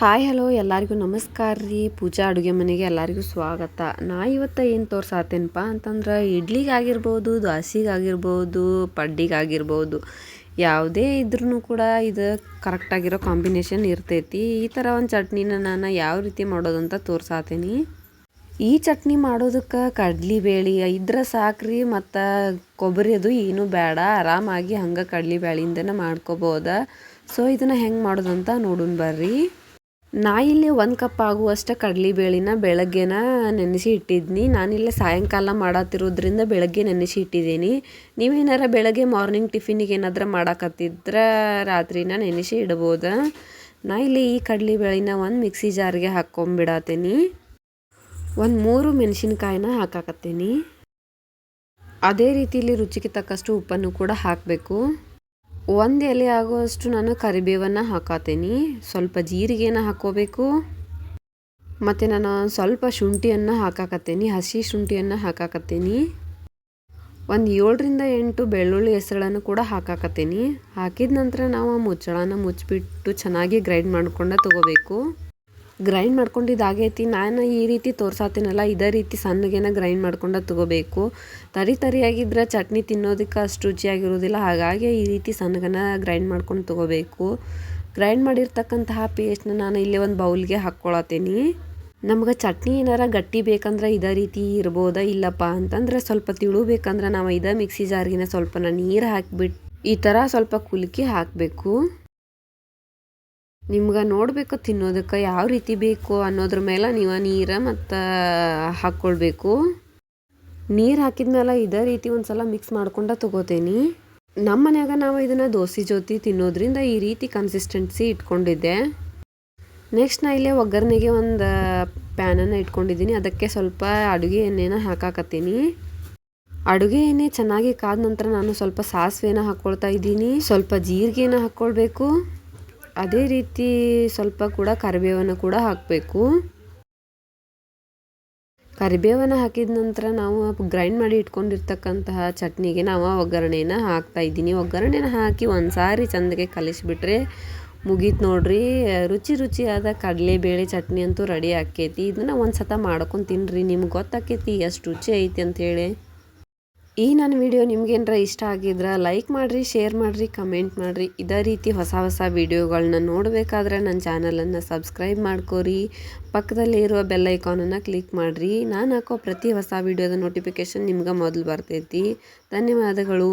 Hi, hello, ಎಲ್ಲರಿಗೂ ನಮಸ್ಕಾರ ರೀ. ಪೂಜಾ ಅಡುಗೆ ಮನೆಗೆ ಎಲ್ಲರಿಗೂ ಸ್ವಾಗತ. ನಾ ಇವತ್ತು ಏನು ತೋರ್ಸಾತೇನಪ್ಪ ಅಂತಂದ್ರೆ ಇಡ್ಲಿಗಾಗಿರ್ಬೋದು ದೋಸೆಗಾಗಿರ್ಬೋದು ಪಡ್ಡಿಗಾಗಿರ್ಬೋದು. ಯಾವುದೇ ಇದ್ರೂ ಕೂಡ ಇದು ಕರೆಕ್ಟಾಗಿರೋ ಕಾಂಬಿನೇಷನ್ ಇರ್ತೈತಿ. ಈ ಥರ ಒಂದು ಚಟ್ನಿನ ನಾನು ಯಾವ ರೀತಿ ಮಾಡೋದಂತ ತೋರ್ಸಾತೀನಿ. ಈ ಚಟ್ನಿ ಮಾಡೋದಕ್ಕೆ ಕಡ್ಲಿ ಬೇಳೆ ಇದ್ರೆ ಸಾಕ್ರಿ, ಮತ್ತು ಕೊಬ್ಬರಿ ಅದು ಏನೂ ಬೇಡ ಆರಾಮಾಗಿ ಹಂಗೆ ಕಡ್ಲಿ ಬೇಳೆಯಿಂದನೇ ಮಾಡ್ಕೋಬೋದ. ಸೊ ಇದನ್ನು ಹೆಂಗೆ ಮಾಡೋದಂತ ನೋಡೋಣ ಬರ್ರಿ. ನಾ ಇಲ್ಲಿ ಒಂದು ಕಪ್ ಆಗುವಷ್ಟು ಕಡಲೆಬೇಳೆನ ಬೆಳಗ್ಗೆನ ನೆನೆಸಿ ಇಟ್ಟಿದ್ನಿ. ನಾನಿಲ್ಲಿ ಸಾಯಂಕಾಲ ಮಾಡತ್ತಿರೋದ್ರಿಂದ ಬೆಳಗ್ಗೆ ನೆನೆಸಿ ಇಟ್ಟಿದ್ದೀನಿ. ನೀವೇನಾರ ಬೆಳಗ್ಗೆ ಮಾರ್ನಿಂಗ್ ಟಿಫಿನಿಗೆ ಏನಾದರೂ ಮಾಡಾಕತ್ತಿದ್ರೆ ರಾತ್ರಿನ ನೆನೆಸಿ ಇಡ್ಬೋದು? ನಾ ಇಲ್ಲಿ ಈ ಕಡಲೆಬೇಳೆನ ಒಂದು ಮಿಕ್ಸಿ ಜಾರಿಗೆ ಹಾಕ್ಕೊಂಬಿಡತ್ತೀನಿ ಒಂದು ಮೂರು ಮೆಣಸಿನ್ಕಾಯಿನ ಹಾಕಾಕತ್ತೀನಿ. ಅದೇ ರೀತಿಯಲ್ಲಿ ರುಚಿಗೆ ತಕ್ಕಷ್ಟು ಉಪ್ಪನ್ನು ಕೂಡ ಹಾಕಬೇಕು. ಒಂದು ಎಲೆ ಆಗುವಷ್ಟು ನಾನು ಕರಿಬೇವನ್ನು ಹಾಕತ್ತೀನಿ ಸ್ವಲ್ಪ ಜೀರಿಗೆನ ಹಾಕೋಬೇಕು. ಮತ್ತು ನಾನು ಸ್ವಲ್ಪ ಶುಂಠಿಯನ್ನು ಹಾಕಾಕತ್ತೀನಿ. ಹಸಿ ಶುಂಠಿಯನ್ನು ಹಾಕಾಕತ್ತೀನಿ. ಒಂದು ಏಳರಿಂದ ಎಂಟು ಬೆಳ್ಳುಳ್ಳಿ ಹೆಸರುಗಳನ್ನು ಕೂಡ ಹಾಕಾಕತ್ತೀನಿ. ಹಾಕಿದ ನಂತರ ನಾವು ಮುಚ್ಚಳನ ಮುಚ್ಚಿಬಿಟ್ಟು ಚೆನ್ನಾಗಿ ಗ್ರೈಂಡ್ ಮಾಡ್ಕೊಂಡು ತೊಗೋಬೇಕು. ಗ್ರೈಂಡ್ ಮಾಡ್ಕೊಂಡಿದ್ದಾಗೈತಿ ನಾನು ಈ ರೀತಿ ತೋರ್ಸಾತೀನಲ್ಲ, ಇದೇ ರೀತಿ ಸಣ್ಣಗೇನ ಗ್ರೈಂಡ್ ಮಾಡ್ಕೊಂಡು ತಗೋಬೇಕು. ತರಿ ತರಿಯಾಗಿದ್ದರೆ ಚಟ್ನಿ ತಿನ್ನೋದಕ್ಕೆ ಅಷ್ಟು ರುಚಿಯಾಗಿರೋದಿಲ್ಲ, ಹಾಗಾಗಿ ಈ ರೀತಿ ಸಣ್ಣಗನ ಗ್ರೈಂಡ್ ಮಾಡ್ಕೊಂಡು ತಗೋಬೇಕು. ಗ್ರೈಂಡ್ ಮಾಡಿರ್ತಕ್ಕಂತಹ ಪೇಸ್ಟ್ನ ನಾನು ಇಲ್ಲಿ ಒಂದು ಬೌಲ್ಗೆ ಹಾಕ್ಕೊಳತ್ತೀನಿ ನಮ್ಗೆ ಚಟ್ನಿ ಏನಾರ ಗಟ್ಟಿ ಬೇಕಂದ್ರೆ ಇದೇ ರೀತಿ ಇರ್ಬೋದಾ, ಇಲ್ಲಪ್ಪ ಅಂತಂದ್ರೆ ಸ್ವಲ್ಪ ತಿಳುಬೇಕಂದ್ರೆ ನಾವು ಇದೇ ಮಿಕ್ಸಿ ಜಾರ್ಗಿನ ಸ್ವಲ್ಪ ನೀರು ಹಾಕಿಬಿಟ್ಟು ಈ ಥರ ಸ್ವಲ್ಪ ಕುಲ್ಕಿ ಹಾಕಬೇಕು. ನಿಮ್ಗೆ ನೋಡಬೇಕು, ತಿನ್ನೋದಕ್ಕೆ ಯಾವ ರೀತಿ ಬೇಕು ಅನ್ನೋದ್ರ ಮೇಲೆ ನೀವು ನೀರು ಮತ್ತು ಹಾಕ್ಕೊಳ್ಬೇಕು ನೀರು ಹಾಕಿದ್ಮೇಲೆ ಇದೇ ರೀತಿ ಒಂದು ಸಲ ಮಿಕ್ಸ್ ಮಾಡ್ಕೊಂಡು ತಗೋತೀನಿ. ನಮ್ಮ ಮನೆಯಾಗ ನಾವು ಇದನ್ನು ದೋಸೆ ಜೊತೆ ತಿನ್ನೋದ್ರಿಂದ ಈ ರೀತಿ ಕನ್ಸಿಸ್ಟೆನ್ಸಿ ಇಟ್ಕೊಂಡಿದ್ದೆ. ನೆಕ್ಸ್ಟ್ ನಾ ಇಲ್ಲೇ ಒಗ್ಗರಣೆಗೆ ಒಂದು ಪ್ಯಾನನ್ನು ಇಟ್ಕೊಂಡಿದ್ದೀನಿ. ಅದಕ್ಕೆ ಸ್ವಲ್ಪ ಅಡುಗೆ ಎಣ್ಣೆನ ಹಾಕಾಕತ್ತೀನಿ. ಅಡುಗೆ ಎಣ್ಣೆ ಚೆನ್ನಾಗಿ ಕಾದ ನಂತರ ನಾನು ಸ್ವಲ್ಪ ಸಾಸಿವೆನ ಹಾಕ್ಕೊಳ್ತಾ ಇದ್ದೀನಿ. ಸ್ವಲ್ಪ ಜೀರಿಗೆನ ಹಾಕ್ಕೊಳ್ಬೇಕು ಅದೇ ರೀತಿ ಸ್ವಲ್ಪ ಕೂಡ ಕರಿಬೇವನ್ನು ಕೂಡ ಹಾಕಬೇಕು. ಕರಿಬೇವನ್ನು ಹಾಕಿದ ನಂತರ ನಾವು ಗ್ರೈಂಡ್ ಮಾಡಿ ಇಟ್ಕೊಂಡಿರ್ತಕ್ಕಂತಹ ಚಟ್ನಿಗೆ ನಾವು ಒಗ್ಗರಣೆಯನ್ನು ಹಾಕ್ತಾ ಇದ್ದೀನಿ. ಒಗ್ಗರಣೆನ ಹಾಕಿ ಒಂದು ಸಾರಿ ಚಂದಗೆ ಕಲಿಸಿಬಿಟ್ರೆ ಮುಗೀತು ನೋಡ್ರಿ. ರುಚಿ ರುಚಿಯಾದ ಕಡಲೆಬೇಳೆ ಚಟ್ನಿ ಅಂತೂ ರೆಡಿ ಆಕೈತಿ ಇದನ್ನು ಒಂದು ಸತ ಮಾಡ್ಕೊಂಡು ತಿನ್ನಿರಿ ನಿಮ್ಗೆ ಗೊತ್ತಾಕೈತಿ ಎಷ್ಟು ರುಚಿ ಐತಿ ಅಂಥೇಳಿ ಈ ನನ್ನ ವಿಡಿಯೋ ನಿಮ್ಗೇನರ ಇಷ್ಟ ಆಗಿದ್ರೆ ಲೈಕ್ ಮಾಡಿರಿ ಶೇರ್ ಮಾಡಿರಿ ಕಮೆಂಟ್ ಮಾಡಿರಿ. ಇದೇ ರೀತಿ ಹೊಸ ಹೊಸ ವಿಡಿಯೋಗಳನ್ನ ನೋಡಬೇಕಾದ್ರೆ ನನ್ನ ಚಾನಲನ್ನು ಸಬ್ಸ್ಕ್ರೈಬ್ ಮಾಡ್ಕೋರಿ. ಪಕ್ಕದಲ್ಲಿ ಇರುವ ಬೆಲ್ ಐಕಾನನ್ನು ಕ್ಲಿಕ್ ಮಾಡಿರಿ. ನಾನು ಹಾಕೋ ಪ್ರತಿ ಹೊಸ ವಿಡಿಯೋದ ನೋಟಿಫಿಕೇಷನ್ ನಿಮ್ಗೆ ಮೊದಲು ಬರ್ತೈತಿ. ಧನ್ಯವಾದಗಳು.